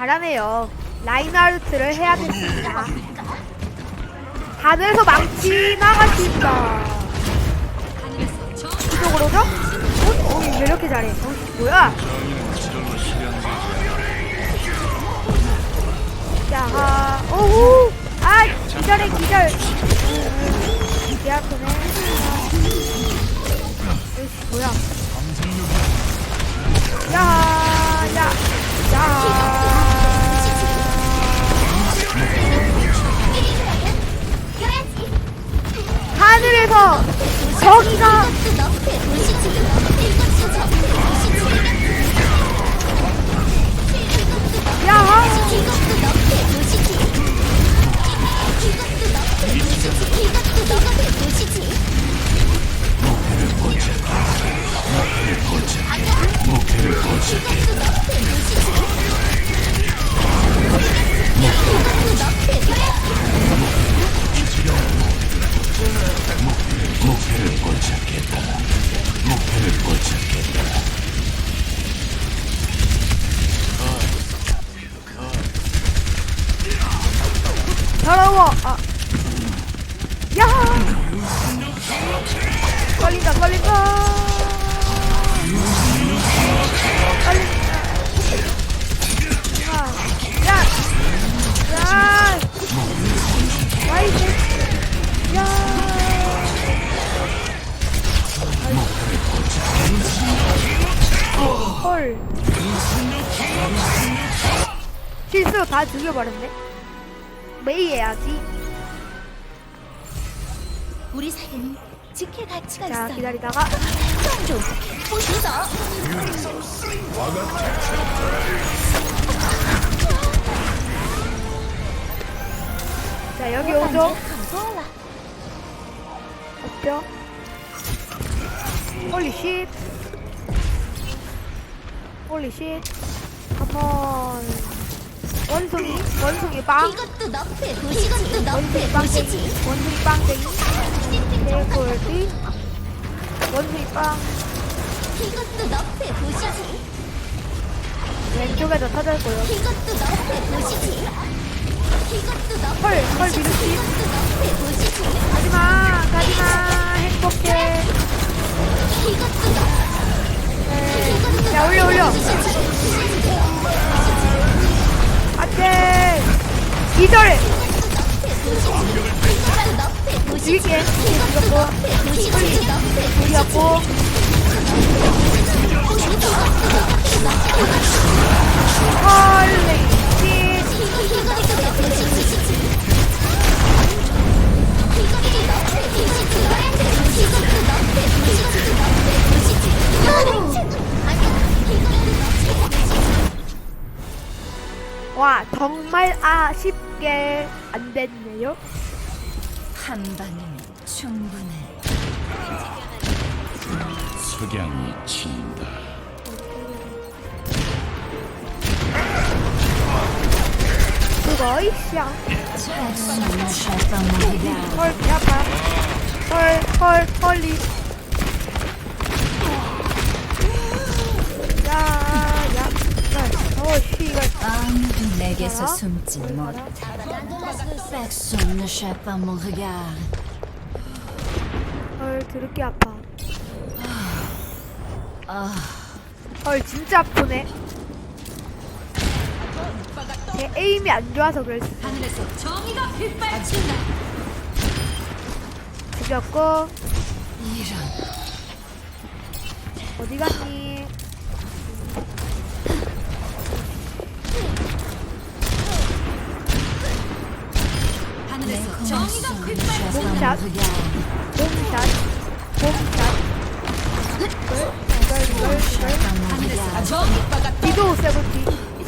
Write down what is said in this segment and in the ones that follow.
잘하네요. 라인하르트를 해야겠습니다. 하늘에서 망치 나가신다. 하늘에서 저 이쪽으로죠? 어? 어, 왜 이렇게 잘해? 어, 뭐야? 자, 오우! 아, 기절해, 기절! 죽여버렸네. 메이 해야지. 우리 사이에는 지킬 가치가 자, 있어. 기다리다가. 좀 보시죠. 자, 여기 오죠? 감사하라. 없죠? 홀리 쉿. 홀리 쉿. 컴온. 원숭이, 원숭이 빵. 이것도 너프에 보시지. 이것도 너프에 원숭이 빵. 보시지. 원숭이 빵쟁이. 개꿀띠. 원숭이 빵. 이것도 너프에 보시지. 왼쪽에도 터졌고요. 이것도 너프에 보시지. 이것도 너프에 헐, 헐. 이것도 보시지. 가지마, 가지마. 행복해. 이것도 너. 네. 야, 올려, 올려. 안 이것도 너프에 보시지. 우리였고. 와 정말 아쉽게 안 됐네요. 한 방이면 충분해. 석양이 친다. 그거 이샤. 헐, 배 아파. 헐, 헐, 헐리. 야, 야, 야, 어, 씨, 이거. 아무도 내게서 알아? 숨지 못. Personne n'échappe à mon regard. 헐, 드럽게 아파. 아, 헐, 진짜 아프네. 제 에임이 안 좋아서 그럴 수. 하늘에서 정의가 빗발친다. 죽였고, 이런 어디 갔니? 하늘에서 정의가 빗발친다. 몸샷, 몸샷, 몸샷. 하늘에서 정의가 뒤도 세븐티.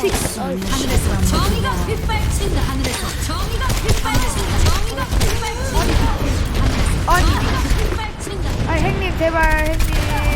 Pas mon regard. 빗발친다 하늘에서 정의가 빗발친다 정의가 빗발친다 아니. 빗발친다 아 형님 제발 형님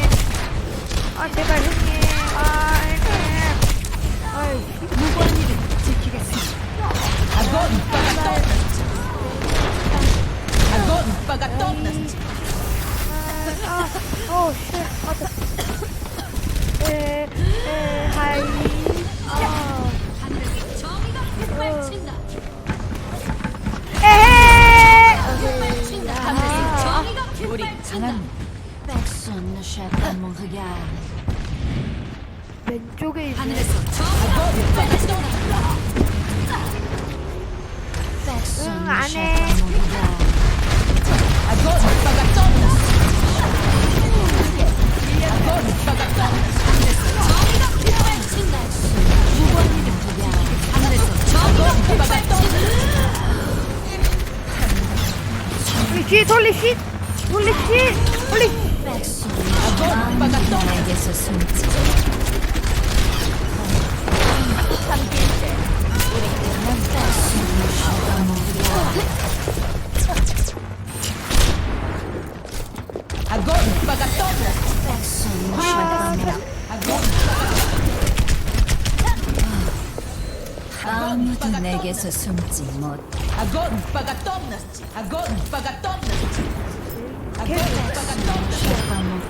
chatte pas mon regard. 왼쪽에 있는 하늘에서 내게서 숨지 못. Agora paga tomnas, agora paga tomnas, 잠깐만.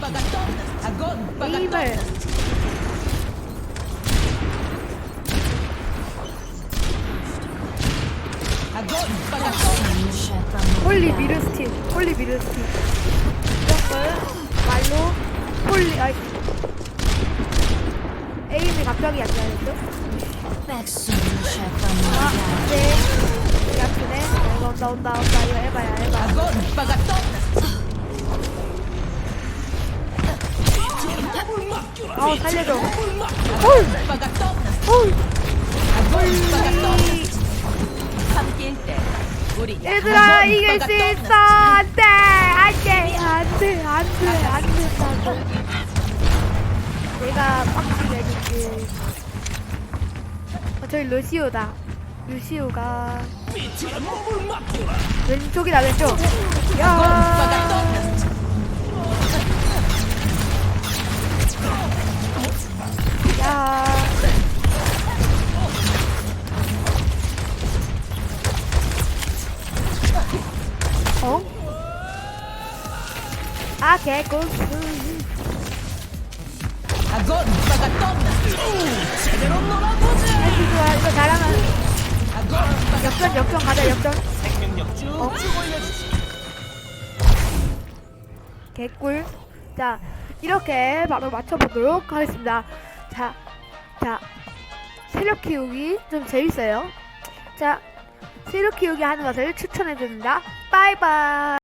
paga tomnas, agora paga 이발. agora paga tomnas, 잠깐만. 홀리 미르스틴, 홀리 미르스틴. 이런 걸 말로 홀리, 아이. 에임이 갑자기 안 나겠죠? 아. 네. 이게 아프네. 이거 온다, 온다, 온다. 이거 paga tomnas, 아, 살려줘. tomnas, 홀! 홀리. 함께일 때 우리 얘들아 이길 수 있어 안 돼 안 돼 안 돼 안 돼 안 돼 내가 빡치게 해줄게 어, 저기 루시오다. 루시오가 왼쪽이다 왼쪽. 야! 야. 어? 아 개꿀 개꿀. 자 이렇게 바로 맞춰보도록 하겠습니다. 자, 자 세력 키우기 좀 재밌어요. 자 세력 키우기 하는 것을 추천해드립니다. 바이바이